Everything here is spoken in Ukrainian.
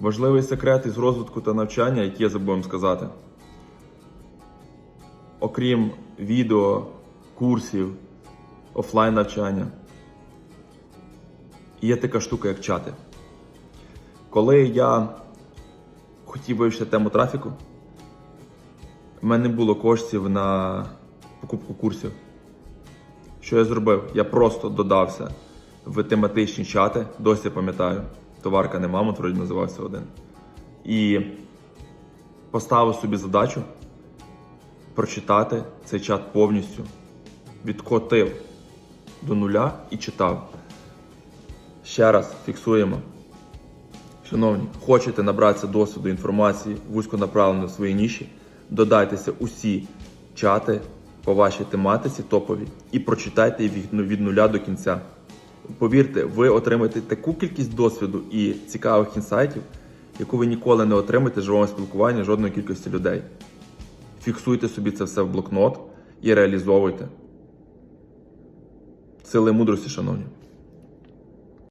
Важливий секрет із розвитку та навчання, який я забув сказати. Окрім відео, курсів, офлайн навчання, є така штука, як чати. Коли я хотів вивчити тему трафіку, в мене не було коштів на покупку курсів. Що я зробив? Я просто додався в тематичні чати, досі пам'ятаю. Товарка не мамонт, вроді називався один. І поставив собі задачу прочитати цей чат повністю. Відкотив до нуля і читав. Ще раз фіксуємо. Шановні, хочете набратися досвіду інформації вузьконаправлено в своїй ніші, додайтеся усі чати по вашій тематиці топові і прочитайте їх ну, від нуля до кінця. Повірте, ви отримаєте таку кількість досвіду і цікавих інсайтів, яку ви ніколи не отримаєте в живому спілкуванні жодної кількості людей. Фіксуйте собі це все в блокнот і реалізовуйте. Сили мудрості, шановні.